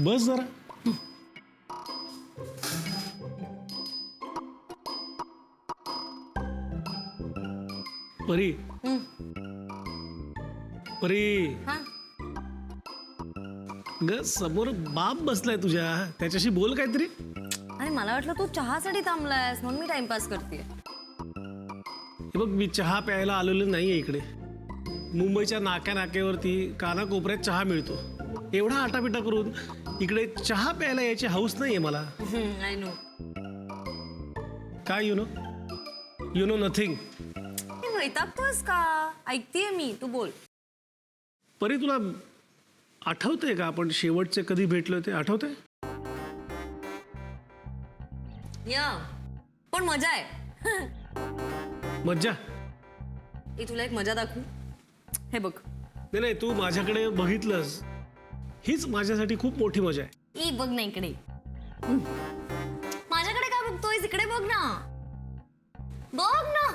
बस जरा परी परी हा. ग समोर बाप बसलाय तुझ्या. त्याच्याशी बोल काहीतरी. आणि मला वाटलं तू चहासाठी थांबलायस म्हणून मी टाइमपास करते हे बघ मी चहा प्यायला आलेलो नाहीये इकडे. मुंबईच्या नाक्या नाक्यावरती कानाकोपऱ्यात चहा मिळतो. एवढा आटापिटा करून इकडे चहा प्यायला यायची हौस नाहीये मला. आय नो काय you know you know nothing वैतागतोस का? ऐकतेय मी तू बोल. परी तुला आठवतंय का आपण शेवटचे कधी भेटलो ते आठवतंय? या. पण मजा आहे. मज्जा. मी तुला एक मजा दाखवू? हे बघ. नाही नाही तू माझ्याकडे बघितलंस. हीच माझ्यासाठी खूप मोठी मजा आहे. ई बघ ना इकडे. माझ्याकडे काय बघतोय इकडे बघ ना. बघ ना.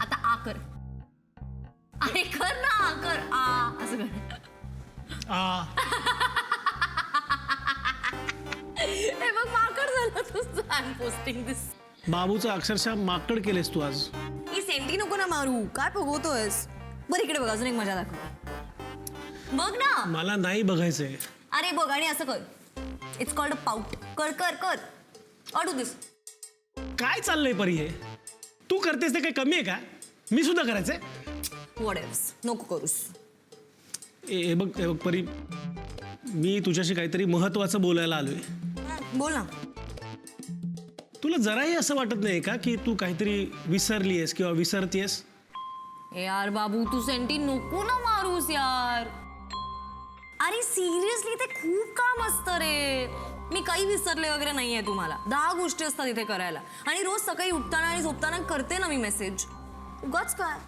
आता आ कर. अरे कर ना आ कर. आ असं कर. आ. हे बघ माकड झालं तुझं. आय पोस्टिंग दिस बाबूचं अक्षरशः माकड केलेस तू आज. ही सेंटी नको ना मारू. काय बघतोयस बरं इकडे बघ अजून एक मजा दाखव. बघ ना. मला नाही बघायचंय. अरे बघ आणि असं कर. इट्स कॉल्ड पाऊट कर कर कर. अडू दिस. काय चाललंय परी हे? तू करतेस ते काही कमी आहे का? मी सुद्धा करायचंय. वॉट नको करूस. ए हे बघ हे बघ परी. मी तुझ्याशी काहीतरी महत्वाचं बोलायला आलोय. बोल ना. तुला जराही असं वाटत नाही का की तू काहीतरी विसरलीयस किंवा विसरतीयस? ए यार बाबू तू सेंटी नको ना मारूस यार. अरे सिरियसली ते खूप काम असतं रे. मी काही विसरले वगैरे नाहीये तुम्हाला. दहा गोष्टी असतात इथे करायला. आणि रोज सकाळी उठताना आणि झोपताना करते ना मी मेसेज उगाच काय?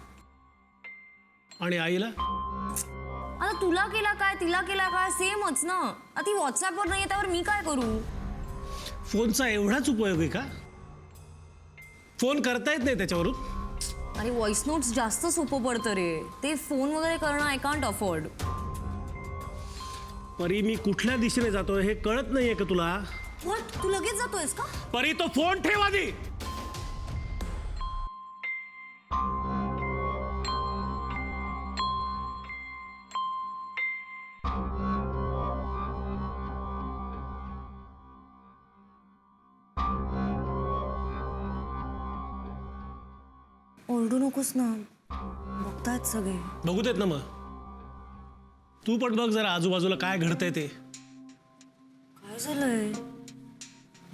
आणि आईला? आता तुला केला काय तिला केला काय? सेमच ना. आता ती व्हॉट्सअपवर नाहीये त्यावर मी काय करू? फोनचा एवढाच उपयोग आहे का? फोन करता येत नाही त्याच्यावरून? आणि व्हॉइस नोट्स जास्त सोपं पडतं रे. ते फोन वगैरे करणं आय कांट अफोर्ड परी मी कुठल्या दिशेने जातोय हे कळत नाहीये का तुला? तू लगेच जातोयस का? परी तो फोन ठेव आधी! ओरडू नकोस ना. बघतायत सगळे. बघू देत ना मग. तू पण बघ जरा आजूबाजूला काय घडतंय ते. काय झालंय?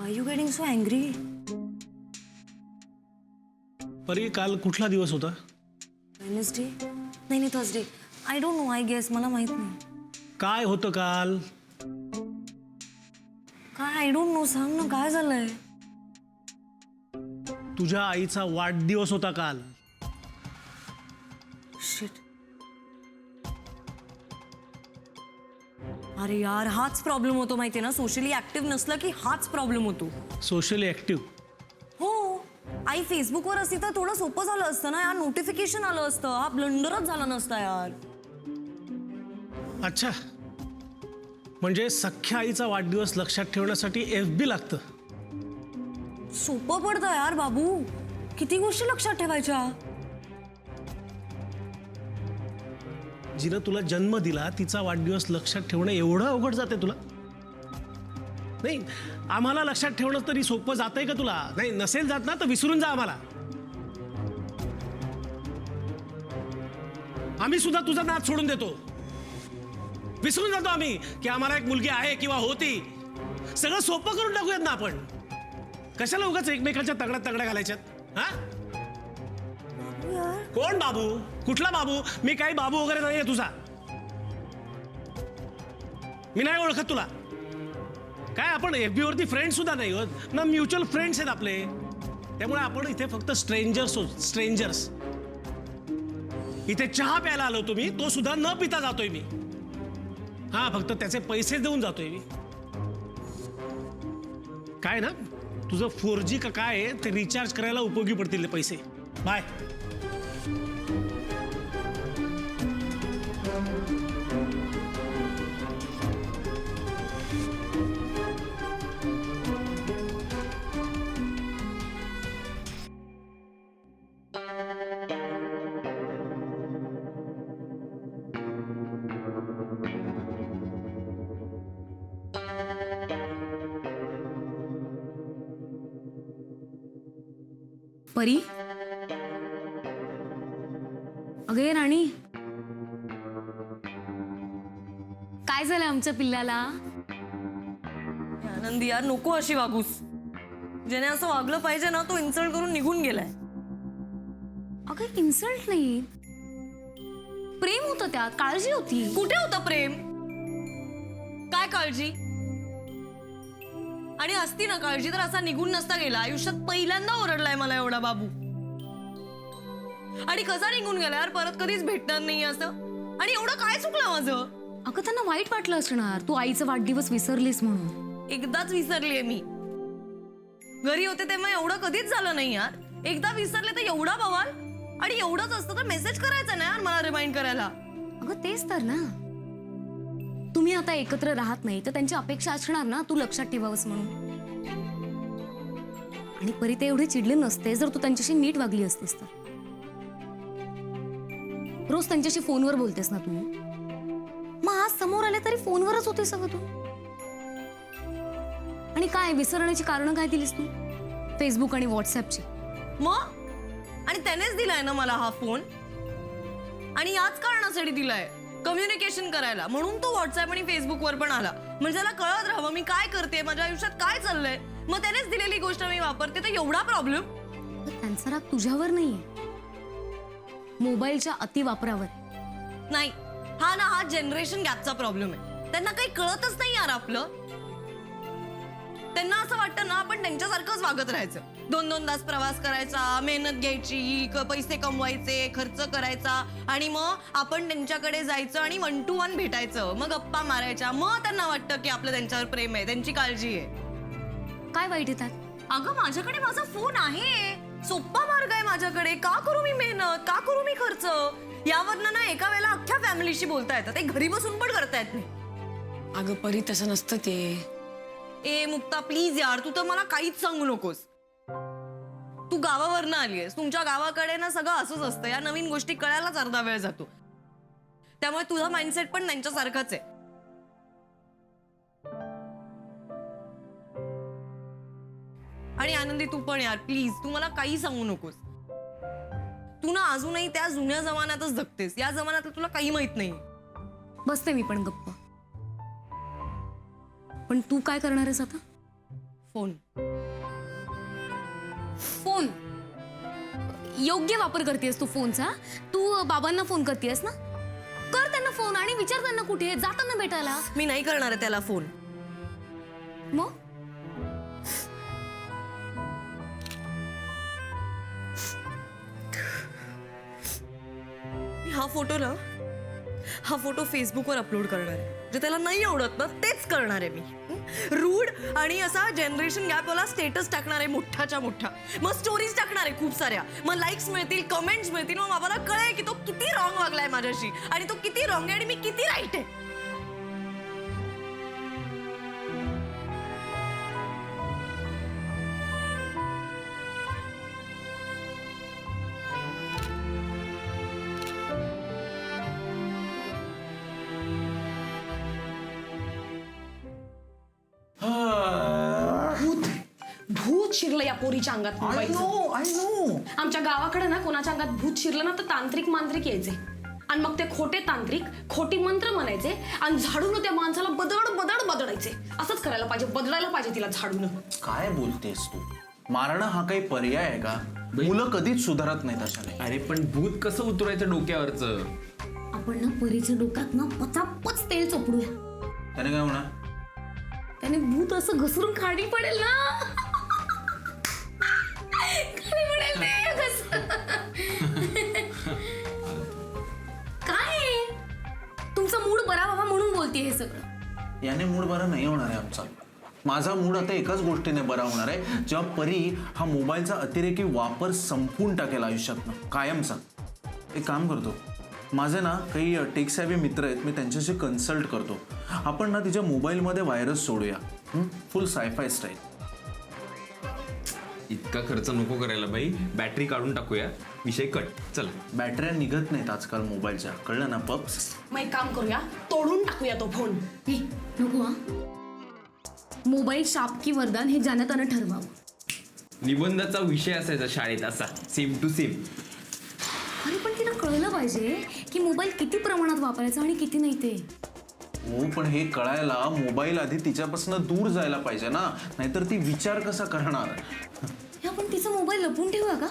I you getting so angry Pari काल कुठला दिवस होता? वेनसडे नाही नाही Thursday I don't know I guess मला माहीत नाही. काय होतं काल? काय आय डोंट नो सांग ना काय झालंय? तुझ्या आईचा वाढदिवस होता काल. अरे यार हाच प्रॉब्लेम होतो माहितीये ना? सोशली ऍक्टिव्ह नसलं की हाच प्रॉब्लेम होतो. सोशली ऍक्टिव्ह हो. आई फेसबुकवर असती तर थोडं सोपं झालं असतं ना यार? नोटिफिकेशन आलं असतं. हा ब्लंडरच झाला नसता यार. अच्छा. म्हणजे सख्या आईचा वाढदिवस लक्षात ठेवण्यासाठी एफ बी लागतं. सोपं पडतं यार बाबू. किती गोष्टी लक्षात ठेवायच्या. जिनं तुला जन्म दिला तिचा वाढदिवस लक्षात ठेवणं एवढं अवघड जाते तुला? नाही आम्हाला लक्षात ठेवणं तरी सोपं जातंय का तुला? नाही नसेल जात ना तर विसरून जा आम्हाला. आम्ही सुद्धा तुझा नाच सोडून देतो. विसरून जातो आम्ही की आम्हाला एक मुलगी आहे किंवा होती. सगळं सोपं करून टाकूयात ना आपण. कशाला उगाच एकमेकांच्या तगड्या तगड्या घालायच्यात? हा? कोण बाबू? कुठला बाबू? मी काही बाबू वगैरे नाहीये तुझा. मी नाही ओळखत तुला. काय आपण एफ बी वरती फ्रेंड सुद्धा नाही होत. ना म्युच्युअल फ्रेंड्स आहेत आपले. त्यामुळे आपण इथे फक्त स्ट्रेंजर्स होत स्ट्रेंजर्स इथे चहा प्यायला आलो तुम्ही तो सुद्धा न पिता जातोय मी. हा फक्त त्याचे पैसे देऊन जातोय मी. काय ना? तुझं फोर जी का काय आहे? ते रिचार्ज करायला उपयोगी पडतील पैसे. बाय परी? अगे राणी. काय झालं आमच्या पिल्ल्याला? आनंदी यार नको अशी वागूस. ज्याने असं वागलं पाहिजे ना तो इन्सल्ट करून निघून गेलाय. अगं इन्सल्ट नाही. प्रेम होतं त्यात काळजी होती. कुठे होतं प्रेम? काय काळजी? आणि असती ना काळजी तर असा निघून नसता गेला. आयुष्यात पहिल्यांदा ओरडलाय मला एवढा बाबू. आणि कसा निघून गेला यार? परत कधीच भेटणार नाही असं. आणि एवढं काय चुकलं माझं? अगं त्यांना वाईट वाटलं असणार. तू आईचा वाढदिवस विसरलीस म्हणून. एकदाच विसरलीये मी. घरी होते तेव्हा एवढं कधीच झालं नाही यार. एकदा विसरले तर एवढा बवाल. आणि एवढंच असतं तर मेसेज करायचा ना यार मला रिमाइंड करायला. अगं तेच तर ना. तुम्ही आता एकत्र राहत नाही तर त्यांची अपेक्षा असणार ना? तू लक्षात ठेवावंस म्हणून. आणि परी ते एवढे चिडले नसते जर तू त्यांच्याशी नीट वागली असतेस तर. रोज त्यांच्याशी फोनवर बोलतेस ना तू? मग आज समोर आले तरी फोनवरच होते सगळं तू. आणि काय विसरण्याची कारण काय दिलीस तू? फेसबुक आणि व्हॉट्सअपची मग? आणि त्यानेच दिलाय ना मला हा फोन? आणि याच कारणासाठी दिलाय. कम्युनिकेशन करायला. म्हणून तो व्हॉट्सअप आणि फेसबुकवर पण आला. म्हणजे त्याला कळत राहावं मी काय करते माझ्या आयुष्यात काय चाललंय? मग त्यानेच दिलेली गोष्ट मी वापरते तर एवढा प्रॉब्लेम त्यांचा राग तुझ्यावर नाहीये. मोबाईलच्या अतिवापरावर नाही. हा ना हा जनरेशन गॅपचा प्रॉब्लेम आहे. त्यांना काही कळतच नाही यार आपलं. त्यांना असं वाटतं ना आपण त्यांच्यासारखंच वागत राहायचं. दोन दोन तास प्रवास करायचा मेहनत घ्यायची क- पैसे कमवायचे खर्च करायचा आणि मग आपण त्यांच्याकडे जायचं आणि वन टू वन भेटायचं. मग गप्पा मारायच्या. मग त्यांना वाटतं की आपलं त्यांच्यावर प्रेम आहे त्यांची काळजी आहे. काय वाईट येतात अगं माझ्याकडे माझा फोन आहे. सोप्पा मार्ग आहे माझ्याकडे. का करू मी मेहनत? का करू मी खर्च? यावरनं ना एका वेळेला अख्ख्या फॅमिलीशी बोलता येतं. ते घरी बसून पण करता येत नाही. अगं परी तसं नसतं ते. ए मुक्ता प्लीज यार तू तर मला काहीच सांगू नकोस. तू गावावरनं आलीयस. तुमच्या गावाकडे ना सगळं असंच असतं. या नवीन गोष्टी कळायलाच अर्धा वेळ जातो. त्यामुळे तुझा माइंडसेट पण त्यांच्यासारखाच आहे. आणि आनंदी तू पण यार प्लीज तू मला काही सांगू नकोस. तू ना अजूनही त्या जुन्या जमान्यातच जगतेस. या जमान्यात तुला काही माहीत नाही बसते मी पण गप्प. पण तू काय करणार आहेस आता? फोन. फोन? योग्य वापर करतेस तू फोनचा? तू बाबांना फोन करतेस ना? कर त्यांना फोन आणि विचार त्यांना कुठे आहे. जाताना भेटायला. मी नाही करणार आहे त्याला फोन. मग? मी हा फोटो ना हा फोटो फेसबुकवर अपलोड करणार आहे. जे त्याला नाही आवडत ना तेच करणार आहे मी. रूड आणि असा जनरेशन गॅपवाला स्टेटस टाकणार आहे मोठाच्या मोठा मग स्टोरीज टाकणार आहे खूप साऱ्या. मग लाईक्स मिळतील कमेंट्स मिळतील. मग मला कळेल की तो किती रॉंग वागलाय माझ्याशी. आणि तो किती रॉंग आहे आणि मी किती राईट आहे. पोरीच्या अंगात आय मुंबईचं. नो आय नो आमच्या गावाकडे ना कोणाच्या अंगात भूत शिरलं ना तर तांत्रिक मांत्रिक यायचे. आणि मग ते खोटे तांत्रिक खोटी मंत्र म्हणायचे आणि झाडून त्या माणसाला बदड बदड बदडायचे. असंच करायला पाहिजे बदलायला पाहिजे तिला झाडून. काय बोलतेस तू? मारणं हा काही पर्याय आहे का? मुलं कधीच सुधारत नाहीत अशाने अरे पण भूत कसं उतरायचं डोक्यावरचं? आपण ना परीच्या डोक्यात ना पचापच तेल चोपडूया. त्याने काय म्हणा त्याने भूत असं घसरून खाली पडेल ना. बोलते हे सगळं. याने मूड बरा नाही होणार आहे आमचा. माझा मूड आता एकाच गोष्टीने बरा होणार आहे जेव्हा परी हा मोबाईलचा अतिरेकी वापर संपून टाकेल आयुष्यातनं कायमचा. एक काम करतो. माझे ना काही टेक्सॅवी मित्र आहेत मी त्यांच्याशी कन्सल्ट करतो. आपण ना तिच्या मोबाईलमध्ये व्हायरस सोडूया. फुल सायफाय स्टाईल. इतका खर्च नको करायला बाई. बॅटरी काढून टाकूया. विषय कट चला. बॅटऱ्या निघत नाहीत आजकाल मोबाईलच्या. कळलं ना पप्स? मग एक काम करूया. तोडून टाकूया तो फोन हे नको हा. मोबाईल शाप की वरदान हे जाणताना ठरवावं. निबंधाचा विषय असायचा शाळेत असा. सेम टू सेम अरे पण तिला कळलं पाहिजे की मोबाईल किती प्रमाणात वापरायचा आणि किती नाही ते. हो पण हे कळायला मोबाईल आधी तिच्यापासून दूर जायला पाहिजे ना. नाहीतर ती विचार कसा करणार? हे आपण तिचा मोबाईल लपून ठेवूया का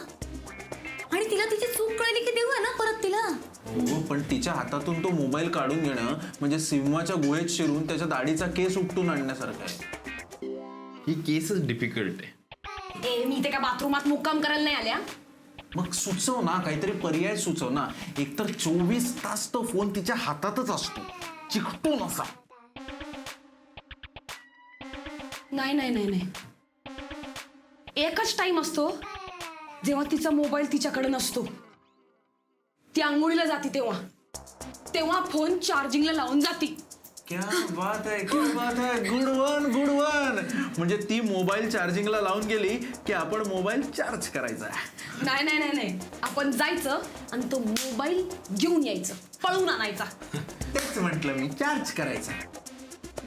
आणि तिला तिची चूक कळली की देऊया ना परत तिला? हो पण तिच्या हातातून तो मोबाईल काढून घेणं म्हणजे सिंहाच्या गुहेत शिरून त्याच्या दाढीचा केस उपटून आणण्यासारखं आहे. ही केसच डिफिकल्ट आहे. ए मी इथे काय बाथरूमात मुक्काम करायला नाही आल्या? मग सुचव ना काहीतरी पर्याय सुचव ना. एकतर चोवीस तास तो फोन तिच्या हातातच असतो. चिकटून असा नाही नाही नाही नाही. एकच टाइम असतो जेव्हा तिचा मोबाईल तिच्याकडे नसतो. ती आंघोळीला जाते तेव्हा. तेव्हा फोन चार्जिंगला लावून जाती. क्या बात आहे क्या बात आहे. गुड वन गुड वन म्हणजे ती मोबाईल चार्जिंगला लावून गेली की आपण मोबाईल चार्ज करायचा. नाही नाही नाही नाही. आपण जायचं आणि तो मोबाईल घेऊन यायचं. पळून आणायचा. तेच म्हटलं मी चार्ज करायचा.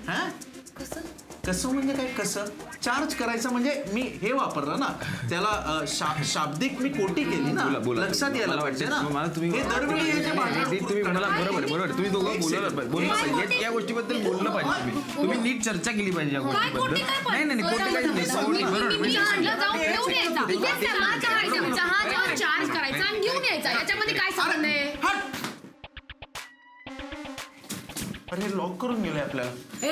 हा? कसं? कसं म्हणजे काय कसं? चार्ज करायचं म्हणजे मी हे वापरलं ना त्याला शा- शाब्दिक मी कोटी केली ना बोला बोला लक्षात यायला मला पाहिजे ना. वाटतं मला तुम्ही हे दरवेळी हे जे तुम्ही मला बरोबर बरोबर. तुम्ही दोघं बोललं पाहिजे बोललं पाहिजे. या गोष्टीबद्दल बोललं पाहिजे तुम्ही. तुम्ही नीट चर्चा केली पाहिजे या गोष्टीबद्दल. नाही नाही नाही, खोटे काही नाही. बरोबर, बरोबर. चहा जाऊन चार्ज करायचा आणि घेऊन यायचा. याच्यामध्ये काय संबंध आहे? हट! अरे लॉक करून गेले आपल्याला. ए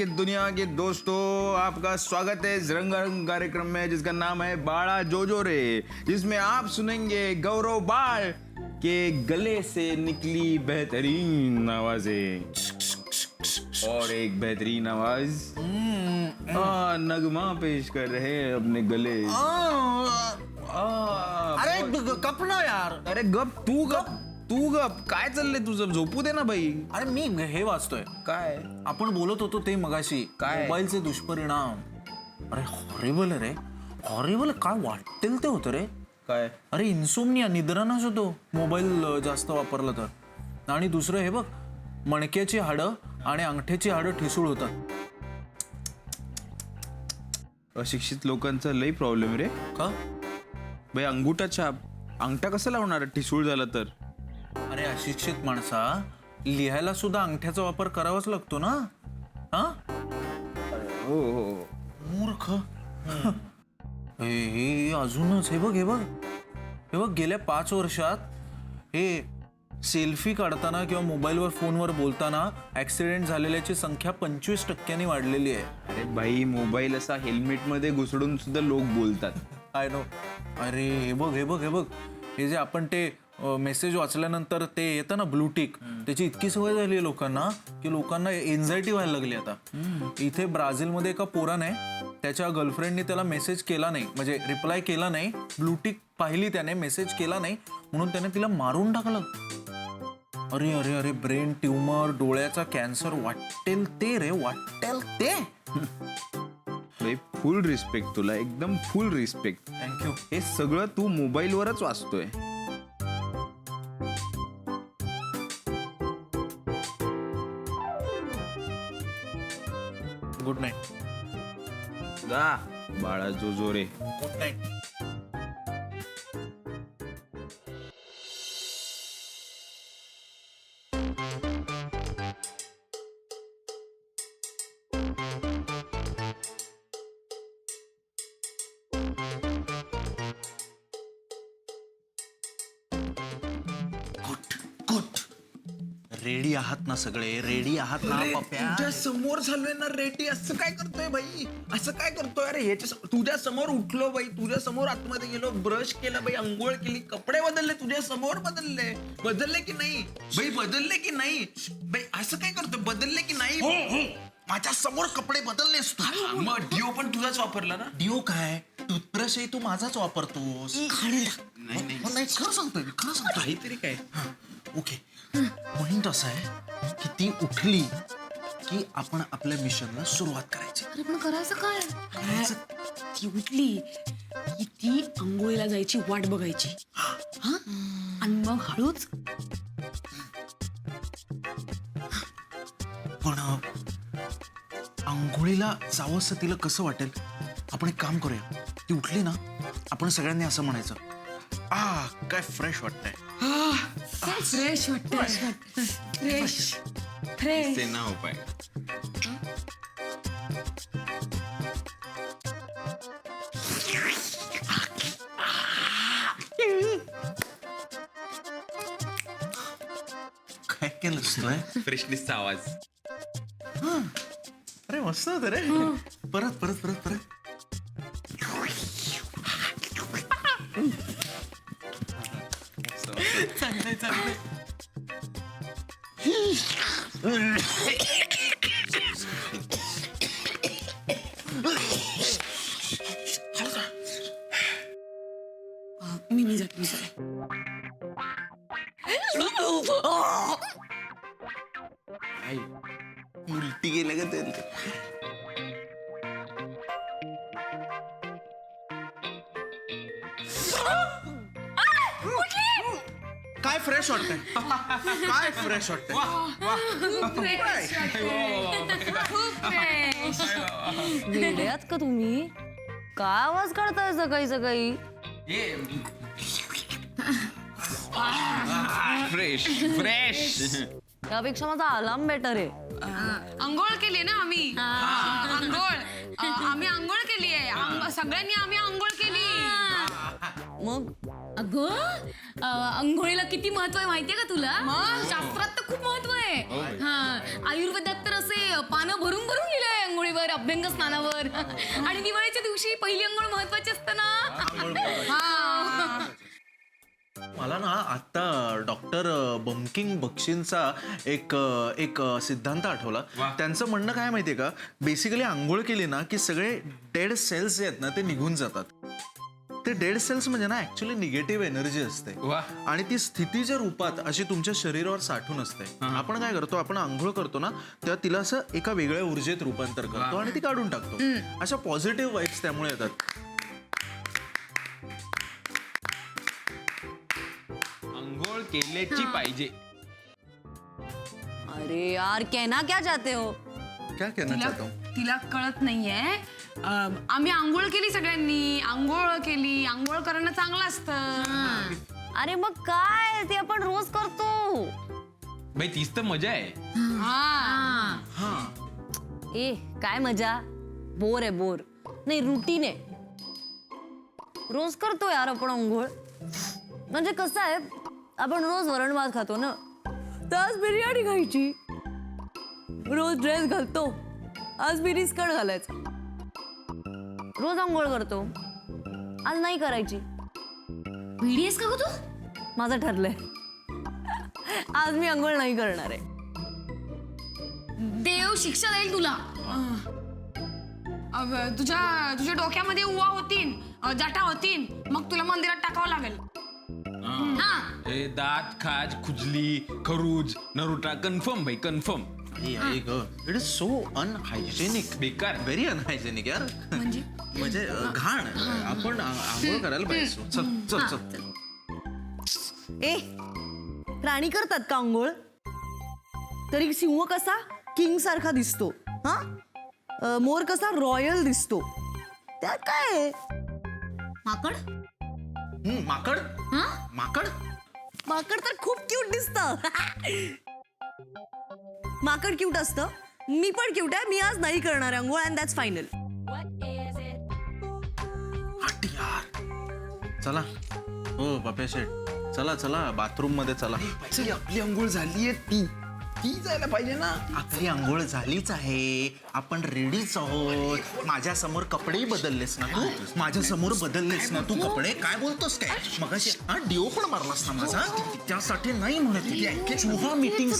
के दुनिया के दोस्तों आपका स्वागत है इस रंगारंग कार्यक्रम में जिसका नाम है बाड़ा जोजो रे जिसमें आप सुनेंगे गौरव बाल के गले से निकली बेहतरीन आवाज़ें। और एक बेहतरीन आवाज़ आ, नगमा पेश कर रहे हैं अपने गले। आ, अरे ग- गप ना यार। अरे गप तू गप। तू गप. काय चाललंय तुझं? झोपू दे ना बाई. अरे मी हे वाचतोय. काय? आपण बोलत होतो ते मगाशी. काय? मोबाईलचे दुष्परिणाम. अरे हॉरेबल रे. हॉरेबल काय वाटेल ते होतं रे. काय? अरे इन्सोमनिया निद्रानाच होतो. मोबाईल अ, जास्त वापरला तर. आणि दुसरं हे बघ. मणक्याची हाडं आणि अंगठ्याची हाडं ठिसूळ होतात. अशिक्षित लोकांचा लई प्रॉब्लेम रे. का? बाई अंगुठा छाप. अंगठा कसं लावणार? ठिसूळ झाला तर. अरे अशिक्षित माणसा लिहायला सुद्धा अंगठ्याचा वापर करावाच लागतो ना? हा? हो हो. मूर्ख. हे हे अजूनच हे बघ हे बघ. हे बघ गेल्या पाच वर्षात हे सेल्फी काढताना किंवा मोबाईलवर फोनवर बोलताना ऍक्सिडेंट झालेल्याची संख्या पंचवीस टक्क्यांनी वाढलेली आहे. अरे बाई मोबाईल असा हेल्मेटमध्ये घुसडून सुद्धा लोक बोलतात. I know. अरे हे बघ हे बघ हे बघ. हे जे आपण ते मेसेज वाचल्यानंतर ते येतं ना ब्लूटिक त्याची इतकी सवय झाली आहे लोकांना की लोकांना एन्झायटी व्हायला लागली आता. इथे ब्राझीलमध्ये एका पोराने त्याच्या गर्लफ्रेंडने त्याला मेसेज केला नाही. म्हणजे रिप्लाय केला नाही. ब्लूटिक पाहिली त्याने मेसेज केला नाही. म्हणून त्याने तिला मारून टाकलं. अरे अरे अरे ब्रेन ट्युमर डोळ्याचा कॅन्सर वाटेल ते रे वाटेल ते. फुल रिस्पेक्ट तुला. एकदम फुल रिस्पेक्ट थँक्यू हे सगळं तू मोबाईलवरच वाचतोय. नाईट बाळा जो गुड नाईट रेडी आहात ना सगळे? रेडी आहात ना पप्या? तुझ्या समोर झालोय ना रेडी. असं काय करतोय बाई? असं काय करतोय? अरे याच्या तुझ्या समोर उठलो बाई. तुझ्या समोर आतमध्ये गेलो ब्रश केला बाई आंघोळ केली कपडे बदलले तुझ्या समोर बदलले. बदलले की नाही? बाई बदलले की नाही? बाई असं काय करतोय? बदलले की नाही? माझ्यासमोर कपडे बदललेस तू. मग डिओ पण तुझाच वापरला ना? डिओ काय? टूथब्रश तू माझाच वापरतोस. हो, नाही. खरं सांगतोय मी, खरं सांगतोय. काहीतरी काय? ओके. पॉइंट असा आहे की ती उठली की आपण आपल्या मिशनला सुरुवात करायची. अरे पण करायचं काय? ती उठली की ती आंघोळीला जायची वाट बघायची. हा? आणि मग हळूच? पण आंघोळीला जावंसं तिला कसं वाटेल? आपण एक काम करूया. ती उठली ना आपण सगळ्यांनी असं म्हणायचं आ काय फ्रेश वाटतंय. फ्रेश वाटत फ्रेश फ्रेश ते ना उपाय काय केलंस तू फ्रेशनेसचा आवाज अरे मस्त होतं रे परत परत परत परत चांगलंय चांगलंय मी नाही जात मी जात उलटी गेलं का ते काय फ्रेश वाटतंय. काय फ्रेश वाटतंय? वेड्यात का तुम्ही? काय आवाज काढताय सकाळी सकाळी? फ्रेश फ्रेश त्यापेक्षा माझा अलार्म बेटर आहे. आंघोळ केली ना आम्ही? आंघोळ अ, आम्ही आंघोळ केली आहे आंघ- सगळ्यांनी आम्ही आंघोळ केली. मग? अगं अ, आंघोळीला किती महत्त्व आहे माहितीये का तुला? शास्त्रात तर खूप महत्त्व आहे. हा आयुर्वेदात तर असे पानं भरून भरून लिहिलंय आंघोळीवर अभ्यंग स्नानावर. आणि दिवाळीच्या दिवशी पहिली आंघोळ महत्वाची असते ना? हा. मला ना आता डॉक्टर बंकिंग बक्षींचा एक अ, एक अ, सिद्धांत आठवला. त्यांचं म्हणणं काय माहितीये का? बेसिकली आंघोळ केली ना की सगळे डेड सेल्स जे आहेत ना ते निघून जातात. ते डेड सेल्स म्हणजे ना ऍक्च्युली निगेटिव्ह एनर्जी असते. वा. आणि ती स्थितीच्या रूपात अशी तुमच्या शरीरावर साठून असते आपण काय करतो आपण आंघोळ करतो ना तेव्हा तिला असं एका वेगळ्या ऊर्जेत रूपांतर करतो आणि ती काढून टाकतो. अशा पॉझिटिव्ह वाईब्स त्यामुळे येतात. आंघोळ केल्याची पाहिजे. अरे यार कहना क्या चाहते हो? क्या कहना तिला चाहता हूं? तिला कळत नाहीये. अ, आम्ही आंघोळ केली सगळ्यांनी. आंघोळ केली. आंघोळ करणं चांगलं असतं. अरे मग काय? ते आपण रोज करतो. बाई तीच तर मजा आहे. हा. ए काय मजा? बोर आहे बोर. नाही रुटीन आहे. रोज करतो यार आपण अंघोळ म्हणजे कसं आहे आपण रोज वरण भात खातो ना? तर आज बिर्याणी खायची. रोज ड्रेस घालतो. आज बिरी स्कर्ट घालायचं. रोज आंघोळ करतो. आज नाही करायची. व्हिडिओस का ग तू? माझं ठरलंय. आज मी आंघोळ नाही करणार आहे. देव शिक्षा देईल तुला. तुझ्या तुझ्या डोक्यामध्ये उवा होतीन अ, जाटा होतीन मग तुला मंदिरात टाकावं लागेल. हा ए, दात खाज खुजली खरूज नरुटा कन्फर्म भाई कन्फर्म. आई, आई ग इट इज सो अनहायजेनिक. बेकार. व्हेरी अनहायजेनिक यार. म्हणजे? म्हणजे अ, घाण. आपण आ- आंघोळ करायला पाहिजे. चल चल चल. ए प्राणी करतात का आंघोळ? तरी सिंह कसा किंग सारखा दिसतो हा? अ, मोर कसा रॉयल दिसतो. त्यात काय आहे? माकड? हम्म, माकड? हा? माकड? माकड तर खूप क्यूट दिसत. माकड क्यूट असतं. मी पण क्यूट आहे. मी आज नाही करणार आंघोळ अँड दॅट्स फायनल हट यार. चला. हो बाप्या शेठ. चला चला. बाथरूममध्ये चला. आपली आंघोळ झालीये ती. ती जायला पाहिजे ना. आपली आंघोळ झालीच आहे. आपण रेडीच आहोत. माझ्यासमोर कपडेही बदललेस ना तू? माझ्यासमोर बदललेस ना तू कपडे? काय बोलतोस काय? मगाशी हा डिओ पण मारलास ना माझा? त्यासाठी नाही म्हणत चुहा मीटिंग